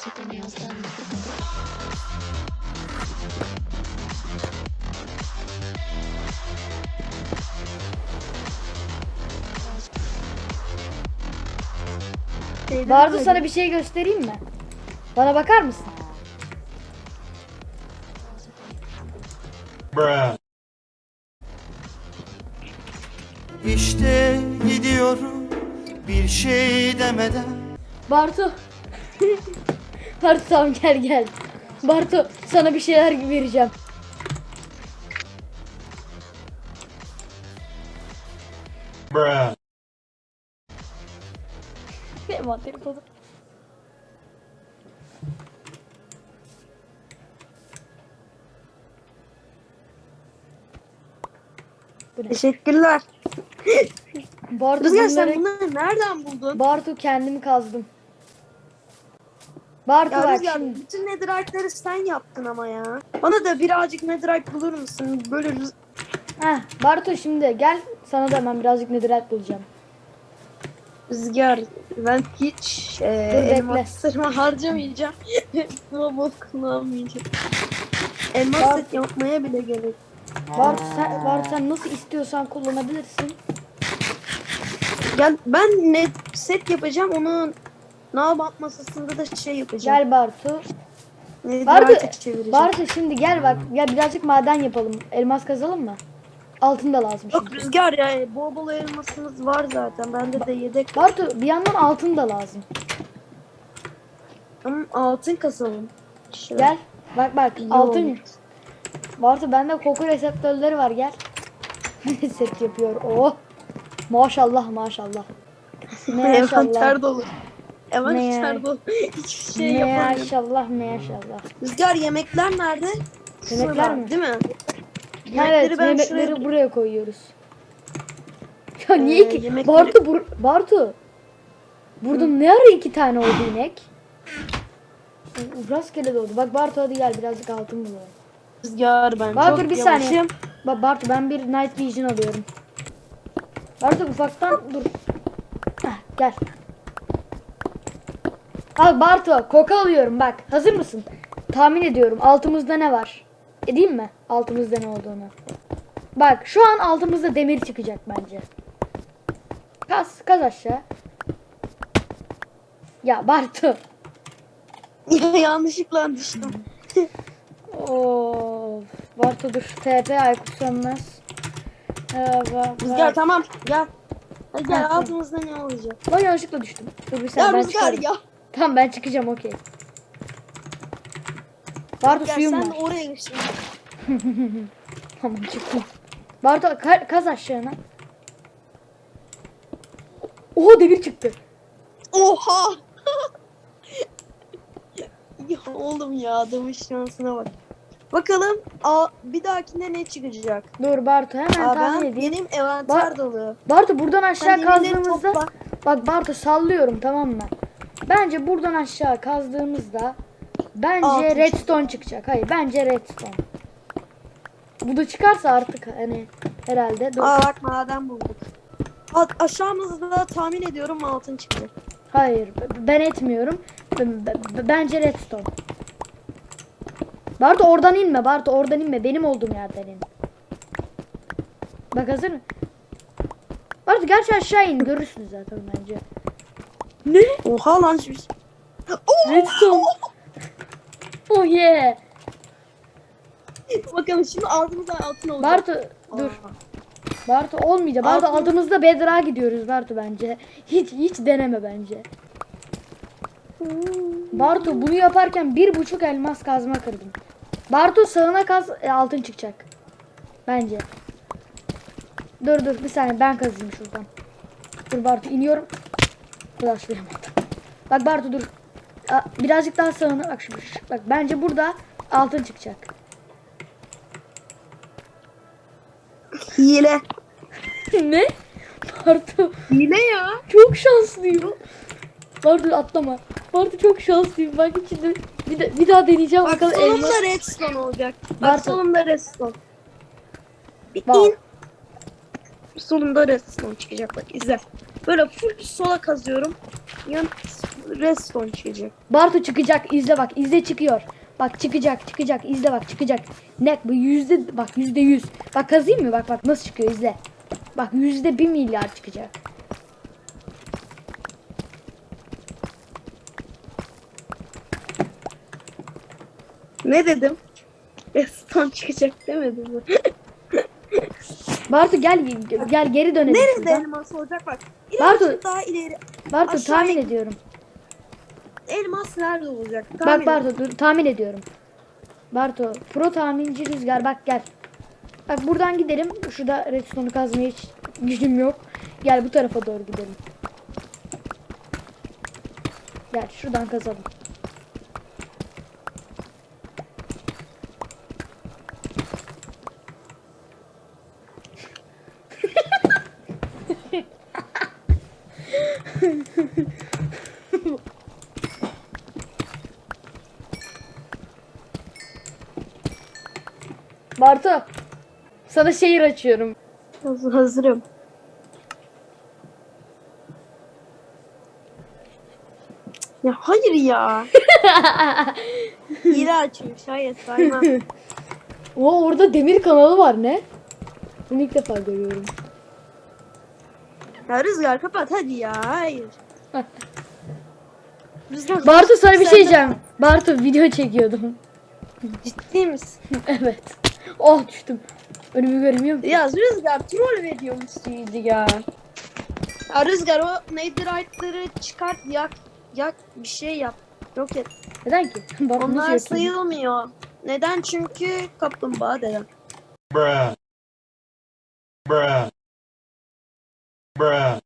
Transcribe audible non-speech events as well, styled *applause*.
hasta Bartu sana bir şey göstereyim mi? Bana bakar mısın? Bruh. İşte gidiyorum bir şey demeden Bartu. *laughs* Bartu tamam gel gel. Bartu sana bir şeyler vereceğim. Bruh. Envanteri falan. Teşekkürler. Bartu Rüzgar sen bunları... bunları nereden buldun? Bartu kendimi kazdım. Bartu Ya bak Rüzgar şimdi. bütün netherite'ları sen yaptın ama ya. Bana da birazcık netherite bulur musun? Böyle rüz- Heh, Bartu şimdi gel sana da hemen birazcık netherite bulacağım. Rüzgar ben hiç e, bekle. elmaslarımı harcamayacağım. *laughs* Bol kullanmayacağım. Elmas Bak. set yapmaya bile gerek. Bartu sen, Bartu sen nasıl istiyorsan kullanabilirsin. Gel ben net set yapacağım onun Nalbant masasında da şey yapacağım. Gel Bartu. Netherite'e Bartu, çevireceğim. Bartu şimdi gel bak. Gel birazcık maden yapalım. Elmas kazalım mı? Altın da lazım Yok şimdi. Rüzgar ya bol bol elmasımız var zaten. Bende de yedek. Bartu bir yandan altın da lazım. Altın kasalım. Şöyle. Gel. Bak bak İyi altın. olur. Bartu bende koku reseptörleri var gel. *laughs* Set yapıyor. Oh. Maşallah maşallah. Maşallah. Envanter dolu. Ne ya? dolu. *laughs* Hiçbir şey yapamıyorum. Maşallah maşallah. Rüzgar yemekler nerede? Yemekler Şurada, mi? Değil mi? Evet Yemekleri ben yemekleri şuraya- buraya koyuyoruz. *laughs* Ya niye Ee, ki? yemekleri- Bartu bur- Bartu. Burada ne ara iki tane oldu inek? Rastgele doğdu. Bak Bartu hadi gel birazcık altın bulalım. Rüzgar ben Bak çok bir saniye. yavaşım. Bak Bartu ben bir night vision alıyorum. Bartu ufaktan dur. Heh, gel. Al Bartu koku alıyorum bak. Hazır mısın? Tahmin ediyorum altımızda ne var? Edeyim mi? Altımızda ne olduğunu. Bak şu an altımızda demir çıkacak bence. Kaz, kaz aşağı. Ya Bartu. *laughs* Yanlışlıkla düştüm. *laughs* Of. Bartu dur. TP Aykut Sönmez. Rüzgar tamam gel. Hadi gel altımızda ne olacak? Ben yanlışlıkla düştüm. Dur bir Ya saniye ben Rüzgar çıkarım. ya. Tamam ben çıkacağım okey. Bartu Gel suyum sen var. de oraya düştün. *laughs* Tamam çıktım. Bartu ka- kaz aşağına. Oha demir çıktı. Oha. *laughs* ya oğlum ya adamın şansına bak. Bakalım a, bir dahakinde ne çıkacak? Dur Bartu hemen Aa, tahmin ben, edeyim. benim envanter Ba- dolu. Bartu buradan aşağı Sen demirleri kazdığımızda topla. bak Bartu sallıyorum tamam mı? Bence buradan aşağı kazdığımızda bence Altın redstone çıkacak. Hayır bence redstone. Bu da çıkarsa artık hani herhalde. Dur. Aa bak maden bulduk. A- aşağımızda da tahmin ediyorum altın çıktı. Hayır ben etmiyorum. Bence redstone. Bartu oradan inme Bartu oradan inme. Benim olduğum yerden in. Bak hazır mı? Bartu gerçi aşağı in görürsünüz zaten bence. Ne? Oha lan şu. Redstone. Oh yeah. *laughs* Bakalım şimdi altımızda altın olacak. Bartu dur. Bartu olmayacak. Bartu Altın- altımızda bedrock'a gidiyoruz Bartu bence. Hiç hiç deneme bence. Bartu bunu yaparken bir buçuk elmas kazma kırdım. Bartu sağına kaz e, altın çıkacak. Bence. Dur dur bir saniye ben kazayım şuradan. Dur Bartu iniyorum. Ulaşlayamadım. Bak Bartu dur. Aa, Birazcık daha sağına bak şu şu- Bak bence burada altın çıkacak. Hile. *laughs* ne? Bartu Hile ya. çok şanslıyım. Bartu atlama. Bartu çok şanslıyım. Bak içinde bir, de, bir daha deneyeceğim Bak bakalım sonunda elmas. redstone olacak. Bak Bartu. sonunda redstone. Bir Wow. Sonunda redstone çıkacak bak izle. Böyle full sola kazıyorum. Yan redstone çıkacak. Bartu çıkacak izle bak izle çıkıyor. Bak çıkacak çıkacak izle bak çıkacak. Net bu yüzde bak yüzde yüz. Bak kazıyım mı bak bak nasıl çıkıyor izle. Bak yüzde bir milyar çıkacak. Ne dedim? Redstone çıkacak demedim mi? *laughs* Bartu gel gel geri dönelim. Nerede şuradan. elmas olacak bak. Bartu- İleride daha ileri. Bartu Aşağı tahmin in. ediyorum. Elmas nerede olacak? Bak Tahmin et. Bartu dur tahmin ediyorum. Bartu pro tahminci rüzgar bak gel. Bak buradan gidelim. Şurada redstone'u kazmaya hiç gücüm yok. Gel bu tarafa doğru gidelim. Gel şuradan kazalım. Bartu. Sana şehir açıyorum. Haz- Hazırım. Ya hayır ya. *laughs* Hile açmış. Hayır saymam. *laughs* Oo orada demir kanalı var ne? Bunu ilk defa görüyorum. ya Rüzgar kapat hadi ya. Hayır. *laughs* Rüzgar Bartu sana bir şey diyeceğim. Bartu video çekiyordum. Ciddi misin? evet. Oh düştüm. Önümü göremiyorum. Ya Rüzgar troll veriyormuşsunuz ya. Ya Rüzgar o netherite'ları çıkart yak. Yak bir şey yap. Yok et. Neden ki? *laughs* Onlar sayılmıyor. Neden? Çünkü kaplumbağa deden. Bruh. Bruh. Bruh.